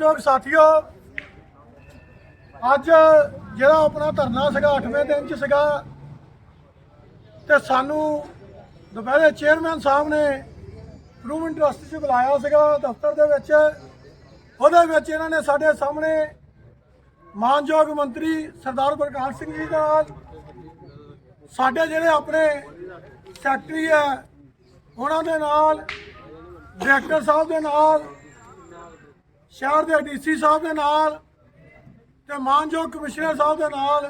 ਸਤਿਕਾਰਯੋਗ ਸਾਥੀਓ, ਅੱਜ ਜਿਹੜਾ ਆਪਣਾ ਧਰਨਾ ਸੀਗਾ 8ਵੇਂ ਦਿਨ ਚ ਸੀਗਾ, ਤੇ ਸਾਨੂੰ ਦੁਪਹਿਰੇ ਚੇਅਰਮੈਨ ਸਾਹਿਬ ਨੇ ਇੰਪਰੂਵਮੈਂਟ ਟਰਸਟ 'ਚ ਬੁਲਾਇਆ ਸੀਗਾ, ਦਫ਼ਤਰ ਦੇ ਵਿੱਚ। ਉਹਦੇ ਵਿੱਚ ਇਹਨਾਂ ਨੇ ਸਾਡੇ ਸਾਹਮਣੇ ਮਾਨਯੋਗ ਮੰਤਰੀ ਸਰਦਾਰ ਪ੍ਰਕਾਸ਼ ਸਿੰਘ ਜੀ ਦਾ ਸਾਡੇ ਜਿਹੜੇ ਆਪਣੇ ਸੈਕਟਰੀ ਹੈ, ਉਹਨਾਂ ਦੇ ਨਾਲ ਡਾਇਰੈਕਟਰ ਸਾਹਿਬ ਦੇ ਨਾਲ ਸ਼ਹਿਰ ਦੇ ਡੀਸੀ ਸਾਹਿਬ ਦੇ ਨਾਲ ਤੇ ਮਾਨਯੋਗ ਕਮਿਸ਼ਨਰ ਸਾਹਿਬ ਦੇ ਨਾਲ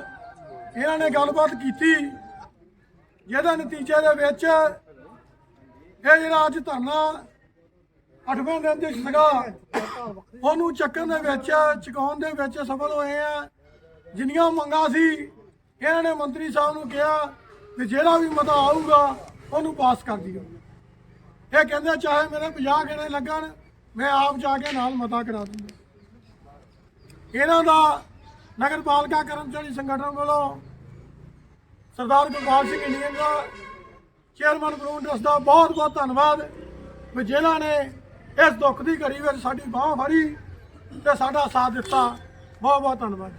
ਇਹਨਾਂ ਨੇ ਗੱਲਬਾਤ ਕੀਤੀ, ਜਿਹਦੇ ਨਤੀਜੇ ਦੇ ਵਿੱਚ ਇਹ ਜਿਹੜਾ ਅੱਜ ਧਰਨਾ 8ਵੇਂ ਦਿਨ ਦੇ ਸੀਗਾ ਉਹਨੂੰ ਚੱਕਣ ਦੇ ਵਿੱਚ, ਚੁਕਾਉਣ ਦੇ ਵਿੱਚ ਸਫਲ ਹੋਏ ਆ। ਜਿੰਨੀਆਂ ਮੰਗਾਂ ਸੀ, ਇਹਨਾਂ ਨੇ ਮੰਤਰੀ ਸਾਹਿਬ ਨੂੰ ਕਿਹਾ ਕਿ ਜਿਹੜਾ ਵੀ ਮਤਾ ਆਊਗਾ ਉਹਨੂੰ ਪਾਸ ਕਰ ਦਿਓ। ਇਹ ਕਹਿੰਦੇ ਚਾਹੇ ਮੇਰੇ 50 ਗੇੜੇ ਲੱਗਣ ਮੈਂ ਆਪ ਜਾ ਕੇ ਨਾਲ ਮਤਾ ਕਰਾ ਦੂੰਗਾ ਇਹਨਾਂ ਦਾ ਨਗਰ ਪਾਲਿਕਾ ਕਰਮਚਾਰੀ ਸੰਗਠਨ ਵੱਲੋਂ ਸਰਦਾਰ ਗੁਰਬਾਜ ਸਿੰਘ ਇੰਡੀਅਨ ਦਾ ਚੇਅਰਮੈਨ ਗਰਾਊਂਡ ਟਰਸਟ ਦਾ ਬਹੁਤ ਬਹੁਤ ਧੰਨਵਾਦ। ਵੀ ਜਿਨ੍ਹਾਂ ਨੇ ਇਸ ਦੁੱਖ ਦੀ ਘੜੀ ਵਿੱਚ ਸਾਡੀ ਬਾਹ ਫੜੀ ਤੇ ਸਾਡਾ ਸਾਥ ਦਿੱਤਾ। ਬਹੁਤ ਬਹੁਤ ਧੰਨਵਾਦ।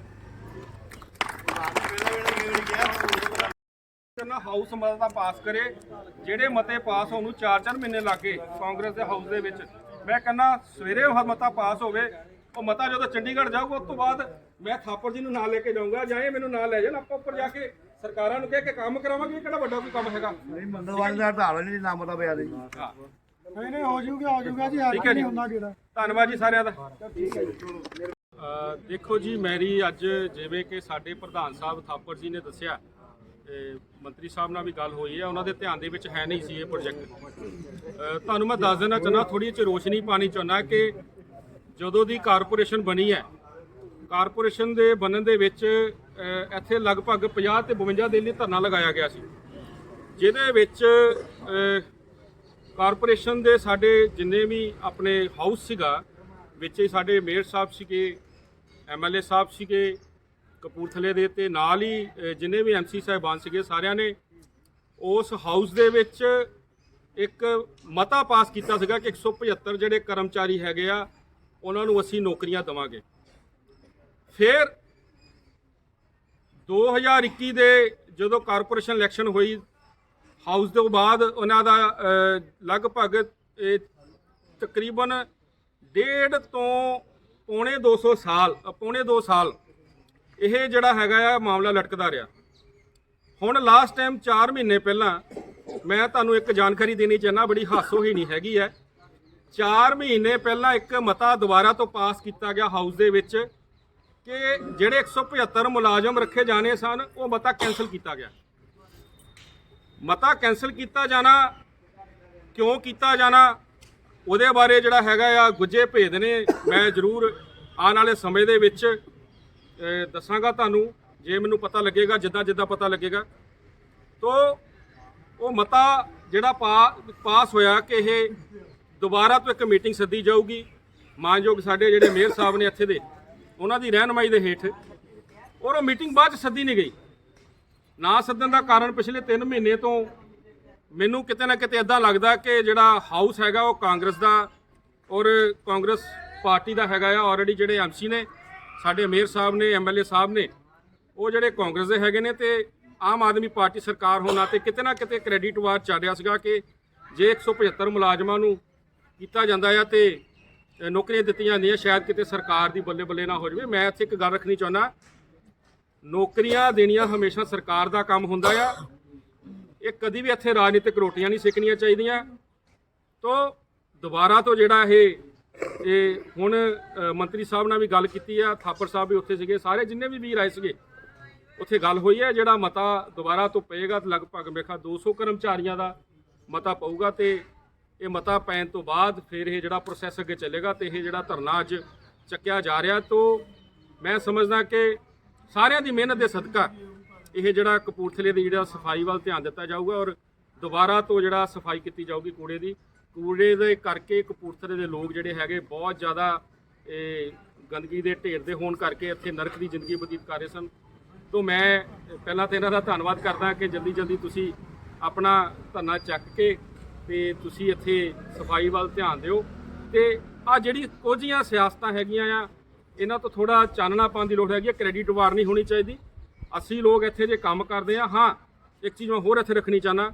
ਹਾਊਸ ਮਤਾ ਪਾਸ ਕਰੇ। ਜਿਹੜੇ ਮਤੇ ਪਾਸ ਹੋਣ ਨੂੰ 4-4 ਮਹੀਨੇ ਲੱਗੇ ਕਾਂਗਰਸ ਦੇ ਹਾਊਸ ਦੇ ਵਿੱਚ। ਮੈਂ ਕਹਿੰਦਾ ਸਵੇਰੇ ਉਹ ਮਤਾ ਪਾਸ ਹੋਵੇ ਉਹ ਮਤਾ ਜਦੋਂ ਚੰਡੀਗੜ੍ਹ ਜਾਊਗਾ ਉਸ ਤੋਂ ਬਾਅਦ ਮੈਂ ਥਾਪਰ ਜੀ ਨੂੰ ਨਾਲ ਲੈ ਕੇ ਜਾਊਂਗਾ ਜਾਂ ਇਹ ਮੈਨੂੰ ਨਾਲ ਲੈ ਜਾਣ ਆਪਾਂ ਉੱਪਰ ਜਾ ਕੇ ਸਰਕਾਰਾਂ ਨੂੰ ਕਹਿ ਕੇ ਕੰਮ ਕਰਾਵਾਂਗੇ ਇਹ ਕਿਹੜਾ ਵੱਡਾ ਕੋਈ ਕੰਮ ਹੈਗਾ? ਨਹੀਂ ਮੰਗਲਵਾਰ ਦਾ ਹੜਤਾਲ ਨਹੀਂ ਨਾਮ ਦਾ ਪਿਆ ਦੇ। ਨਹੀਂ ਨਹੀਂ ਹੋ ਜਾਊਗਾ ਹੋ ਜਾਊਗਾ ਜੀ ਠੀਕ ਜੀ। ਨਹੀਂ ਹੁੰਦਾ ਕਿਹੜਾ ਧੰਨਵਾਦ ਜੀ ਸਾਰਿਆਂ ਦਾ। ਅ, ਦੇਖੋ ਜੀ ਮੇਰੀ ਅੱਜ ਜਿਵੇਂ ਕਿ ਸਾਡੇ ਪ੍ਰਧਾਨ ਸਾਹਿਬ ਥਾਪਰ ਜੀ ਨੇ ਦੱਸਿਆ ਤੇ ਮੰਤਰੀ ਸਾਹਿਬ ਨਾਲ ਵੀ ਗੱਲ ਹੋਈ ਹੈ, ਉਹਨਾਂ ਦੇ ਧਿਆਨ ਦੇ ਵਿੱਚ ਹੈ ਨਹੀਂ ਸੀ ਇਹ ਪ੍ਰੋਜੈਕਟ ਤੁਹਾਨੂੰ ਮੈਂ ਦੱਸ ਦੇਣਾ ਚਾਹੁੰਦਾ ਥੋੜੀ ਜਿਹੀ ਰੋਸ਼ਨੀ ਪਾਣੀ ਚਾਹੁੰਦਾ ਕਿ ਜਦੋਂ ਦੀ ਕਾਰਪੋਰੇਸ਼ਨ ਬਣੀ ਹੈ, ਕਾਰਪੋਰੇਸ਼ਨ ਦੇ ਬਣਨ ਦੇ ਵਿੱਚ ਇੱਥੇ ਲਗਭਗ 50 ਤੇ 52 ਦਿਨ ਲਈ ਧਰਨਾ ਲਗਾਇਆ ਗਿਆ ਸੀ। ਜਿਹਦੇ ਵਿੱਚ ਕਾਰਪੋਰੇਸ਼ਨ ਦੇ ਸਾਡੇ ਜਿੰਨੇ ਵੀ ਆਪਣੇ ਹਾਊਸ ਸੀਗਾ, ਵਿੱਚ ਹੀ ਸਾਡੇ ਮੇਅਰ ਸਾਹਿਬ ਸੀਗੇ ਐਮਐਲਏ ਸਾਹਿਬ ਸੀਗੇ ਕਪੂਰਥਲੇ ਦੇ ਤੇ ਨਾਲ ਹੀ ਅ, ਜਿੰਨੇ ਵੀ ਐਮਸੀ ਸਾਹਿਬਾਨ ਸੀਗੇ ਸਾਰਿਆਂ ਨੇ ਉਸ ਹਾਊਸ ਦੇ ਵਿੱਚ ਇੱਕ ਮਤਾ ਪਾਸ ਕੀਤਾ ਸੀਗਾ ਕਿ 175 ਜਿਹੜੇ ਕਰਮਚਾਰੀ ਹੈਗੇ ਆ ਉਹਨਾਂ ਨੂੰ ਅਸੀਂ ਨੌਕਰੀਆਂ ਦੇਵਾਂਗੇ। ਫਿਰ 2021 ਦੇ ਜਦੋਂ ਕਾਰਪੋਰੇਸ਼ਨ ਇਲੈਕਸ਼ਨ ਹੋਈ ਹਾਊਸ ਤੋਂ ਬਾਅਦ ਉਹਨਾਂ ਦਾ ਅ, ਲਗਭਗ ਇਹ ਤਕਰੀਬਨ ਡੇਢ ਤੋਂ ਪੌਣੇ 200 ਸਾਲ ਅ, ਪੌਣੇ 2 ਸਾਲ ਇਹ ਜਿਹੜਾ ਹੈਗਾ ਆ, ਮਾਮਲਾ ਲਟਕਦਾ ਰਿਹਾ। ਹੁਣ ਲਾਸਟ ਟਾਈਮ 4 ਮਹੀਨੇ ਪਹਿਲਾਂ ਮੈਂ ਤੁਹਾਨੂੰ ਇੱਕ ਜਾਣਕਾਰੀ ਦੇਣੀ ਚਾਹੁੰਦਾ, ਬੜੀ ਹਾਸੋ ਹੀ ਨਹੀਂ ਹੈਗੀ ਹੈ। 4 ਮਹੀਨੇ ਪਹਿਲਾਂ ਇੱਕ ਮਤਾ ਦੁਬਾਰਾ ਤੋਂ ਪਾਸ ਕੀਤਾ ਗਿਆ ਹਾਊਸ ਦੇ ਵਿੱਚ ਕਿ ਜਿਹੜੇ 175 ਮੁਲਾਜ਼ਮ ਰੱਖੇ ਜਾਣੇ ਸਨ, ਉਹ ਮਤਾ ਕੈਨਸਲ ਕੀਤਾ ਗਿਆ। ਮਤਾ ਕੈਨਸਲ ਕੀਤਾ ਜਾਣਾ, ਕਿਉਂ ਕੀਤਾ ਜਾਣਾ, ਉਹਦੇ ਬਾਰੇ ਜਿਹੜਾ ਹੈਗਾ ਆ ਗੁੱਜੇ ਭੇਦ ਨੇ। ਮੈਂ ਜ਼ਰੂਰ ਆਉਣ ਵਾਲੇ ਸਮੇਂ ਦੇ ਵਿੱਚ ਦੱਸਾਂਗਾ ਤੁਹਾਨੂੰ, ਜੇ ਮੈਨੂੰ ਪਤਾ ਲੱਗੇਗਾ, ਜਿੱਦਾਂ ਜਿੱਦਾਂ ਪਤਾ ਲੱਗੇਗਾ। ਤੋ, ਉਹ ਮਤਾ ਜਿਹੜਾ ਪਾ- ਪਾਸ ਹੋਇਆ ਕਿ ਇਹ ਦੁਬਾਰਾ ਤੋਂ ਇੱਕ ਮੀਟਿੰਗ ਸੱਦੀ ਜਾਊਗੀ, ਮਾਨਯੋਗ ਸਾਡੇ ਜਿਹੜੇ ਮੇਅਰ ਸਾਹਿਬ ਨੇ ਇੱਥੇ ਦੇ, ਉਹਨਾਂ ਦੀ ਰਹਿਨਮਾਈ ਦੇ ਹੇਠ, ਔਰ ਉਹ ਮੀਟਿੰਗ ਬਾਅਦ ਚ ਸੱਦੀ ਨਹੀਂ ਗਈ। ਨਾ ਸੱਦਣ ਦਾ ਕਾਰਨ ਪਿਛਲੇ 3 ਮਹੀਨੇ ਤੋਂ ਮੈਨੂੰ ਕਿਤੇ ਨਾ ਕਿਤੇ ਇਦਾਂ ਲੱਗਦਾ ਕਿ ਜਿਹੜਾ ਹਾਊਸ ਹੈਗਾ, ਉਹ ਕਾਂਗਰਸ ਦਾ ਔਰ ਕਾਂਗਰਸ ਪਾਰਟੀ ਦਾ ਹੈਗਾ ਆ ਆਲਰੇਡੀ ਜਿਹੜੇ ਐਮਸੀ ਨੇ ਸਾਡੇ ਮੇਅਰ ਸਾਹਿਬ ਨੇ ਐਮਐਲਏ ਸਾਹਿਬ ਨੇ, ਉਹ ਜਿਹੜੇ ਕਾਂਗਰਸ ਦੇ ਹੈਗੇ ਨੇ ਤੇ ਆਮ ਆਦਮੀ ਪਾਰਟੀ ਸਰਕਾਰ ਹੋਣਾ ਤੇ ਕਿਤੇ ਨਾ ਕਿਤੇ ਕ੍ਰੈਡਿਟ ਵਾਰ ਚੱਲ ਰਿਹਾ ਸੀਗਾ ਕਿ ਜੇ 175 ਮੁਲਾਜ਼ਮਾਂ ਨੂੰ ਕੀਤਾ ਜਾਂਦਾ ਆ ਤੇ ਨੌਕਰੀਆਂ ਦਿੱਤੀਆਂ ਜਾਂਦੀਆਂ, ਸ਼ਾਇਦ ਕਿਤੇ ਸਰਕਾਰ ਦੀ ਬੱਲੇ ਬੱਲੇ ਨਾ ਹੋ ਜਾਵੇ। ਮੈਂ ਇੱਥੇ ਇੱਕ ਗੱਲ ਰੱਖਣੀ ਚਾਹੁੰਦਾ, ਨੌਕਰੀਆਂ ਦੇਣੀਆਂ ਹਮੇਸ਼ਾ ਸਰਕਾਰ ਦਾ ਕੰਮ ਹੁੰਦਾ ਆ। ਇਹ ਕਦੀ ਵੀ ਇੱਥੇ ਰਾਜਨੀਤਿਕ ਰੋਟੀਆਂ ਨਹੀਂ ਸਿੱਕਣੀਆਂ ਚਾਹੀਦੀਆਂ। ਤੋਂ ਦੁਬਾਰਾ ਤੋਂ ਜਿਹੜਾ ਇਹ ਇਹ ਹੁਣ ਮੰਤਰੀ ਸਾਹਿਬ ਨਾਲ ਵੀ ਗੱਲ ਕੀਤੀ ਆ, ਥਾਪਰ ਸਾਹਿਬ ਵੀ ਉੱਥੇ ਸੀਗੇ, ਸਾਰੇ ਜਿੰਨੇ ਵੀ ਵੀਰ ਆਏ ਸੀਗੇ, ਉੱਥੇ ਗੱਲ ਹੋਈ ਹੈ ਜਿਹੜਾ ਮਤਾ ਦੁਬਾਰਾ ਤੋਂ ਪਏਗਾ ਤਾਂ ਲਗਭਗ ਮੇਖਾ 200 ਕਰਮਚਾਰੀਆਂ ਦਾ ਮਤਾ ਪਊਗਾ ਤੇ ਇਹ ਮਤਾ ਪੈਣ ਤੋਂ ਬਾਅਦ ਫਿਰ ਇਹ ਜਿਹੜਾ ਪ੍ਰੋਸੈਸ ਅੱਗੇ ਚੱਲੇਗਾ ਤੇ ਇਹ ਜਿਹੜਾ ਧਰਨਾ ਅੱਜ ਚੱਕਿਆ ਜਾ ਰਿਹਾ, ਤੋਂ ਮੈਂ ਸਮਝਦਾ ਕਿ ਸਾਰਿਆਂ ਦੀ ਮਿਹਨਤ ਦੇ ਸਦਕਾ ਇਹ ਜਿਹੜਾ ਕਪੂਰਥਲੇ ਦੀ ਜਿਹੜਾ ਸਫ਼ਾਈ ਵੱਲ ਧਿਆਨ ਦਿੱਤਾ ਜਾਊਗਾ ਔਰ ਦੁਬਾਰਾ ਤੋਂ ਜਿਹੜਾ ਸਫ਼ਾਈ ਕੀਤੀ ਜਾਊਗੀ ਕੂੜੇ ਦੀ ਕੂੜੇ ਦੇ ਕਰਕੇ ਕਪੂਰਥਲੇ ਦੇ ਲੋਕ ਜਿਹੜੇ ਹੈਗੇ ਬਹੁਤ ਜ਼ਿਆਦਾ ਇਹ ਗੰਦਗੀ ਦੇ ਢੇਰ ਦੇ ਹੋਣ ਕਰਕੇ ਇੱਥੇ ਨਰਕ ਦੀ ਜ਼ਿੰਦਗੀ ਬਤੀਤ ਕਰ ਰਹੇ ਸਨ। ਤੋਂ ਮੈਂ ਪਹਿਲਾਂ ਤਾਂ ਇਹਨਾਂ ਦਾ ਧੰਨਵਾਦ ਕਰਦਾ ਕਿ ਜਲਦੀ ਜਲਦੀ ਤੁਸੀਂ ਆਪਣਾ ਧਰਨਾ ਚੱਕ ਕੇ ਤੇ ਤੁਸੀਂ ਇੱਥੇ ਸਫ਼ਾਈ ਵੱਲ ਧਿਆਨ ਦਿਓ। ਤੇ ਆ ਜਿਹੜੀ ਕੁਝੀਆਂ ਸਿਆਸਤਾਂ ਹੈਗੀਆਂ ਆ, ਇਹਨਾਂ ਤੋਂ ਥੋੜਾ ਚਾਨਣਾ ਪਾਉਣ ਦੀ ਲੋੜ ਹੈਗੀ ਹੈ ਕ੍ਰੈਡਿਟ ਵਾਰ ਨਹੀਂ ਹੋਣੀ ਚਾਹੀਦੀ। ਅਸੀਂ ਲੋਕ ਇੱਥੇ ਜੇ ਕੰਮ ਕਰਦੇ ਆ, ਹਾਂ, ਇੱਕ ਚੀਜ਼ ਮੈਂ ਹੋਰ ਇੱਥੇ ਰੱਖਣੀ ਚਾਹਨਾ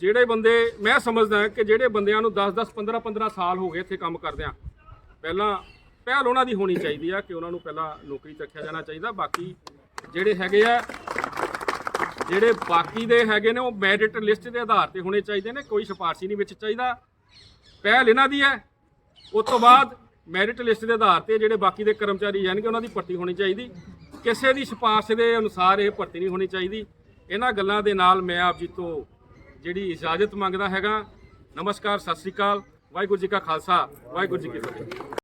ਜਿਹੜੇ ਬੰਦੇ, ਮੈਂ ਸਮਝਦਾ ਕਿ ਜਿਹੜੇ ਬੰਦਿਆਂ ਨੂੰ 10 10 15 15 ਸਾਲ ਹੋ ਗਏ ਇੱਥੇ ਕੰਮ ਕਰਦਿਆਂ, ਪਹਿਲਾਂ ਪਹਿਲ ਉਹਨਾਂ ਦੀ ਹੋਣੀ ਚਾਹੀਦੀ ਆ ਕਿ ਉਹਨਾਂ ਨੂੰ ਪਹਿਲਾਂ ਨੌਕਰੀ 'ਚ ਰੱਖਿਆ ਜਾਣਾ ਚਾਹੀਦਾ। ਬਾਕੀ ਜਿਹੜੇ ਹੈਗੇ ਆ, ਜਿਹੜੇ ਬਾਕੀ ਦੇ ਹੈਗੇ ਨੇ, ਉਹ ਮੈਰਿਟ ਲਿਸਟ ਦੇ ਆਧਾਰ ਤੇ ਹੋਣੇ ਚਾਹੀਦੇ ਨੇ, ਕੋਈ ਸਿਫਾਰਸ਼ੀ ਨਹੀਂ ਵਿੱਚ ਚਾਹੀਦਾ। ਪਹਿਲ ਇਹਨਾਂ ਦੀ ਹੈ। ਉਸ ਤੋਂ ਬਾਅਦ ਮੈਰਿਟ ਲਿਸਟ ਦੇ ਆਧਾਰ ਤੇ ਜਿਹੜੇ ਬਾਕੀ ਦੇ ਕਰਮਚਾਰੀ ਜਾਣਗੇ, ਉਹਨਾਂ ਦੀ ਭਰਤੀ ਹੋਣੀ ਚਾਹੀਦੀ। ਕਿਸੇ ਦੀ ਸਿਫਾਰਸ਼ ਦੇ ਅਨੁਸਾਰ ਇਹ ਭਰਤੀ ਨਹੀਂ ਹੋਣੀ ਚਾਹੀਦੀ। ਇਹਨਾਂ ਗੱਲਾਂ ਦੇ ਨਾਲ ਮੈਂ ਆਪ ਜੀ ਤੋਂ ਜਿਹੜੀ ਇਜਾਜ਼ਤ ਮੰਗਦਾ ਹੈਗਾ, ਨਮਸਕਾਰ, ਸਤਿ ਸ੍ਰੀ ਅਕਾਲ, ਵਾਹਿਗੁਰੂ ਜੀ ਕਾ ਖਾਲਸਾ, ਵਾਹਿਗੁਰੂ ਜੀ ਕੀ ਫਤਿਹ।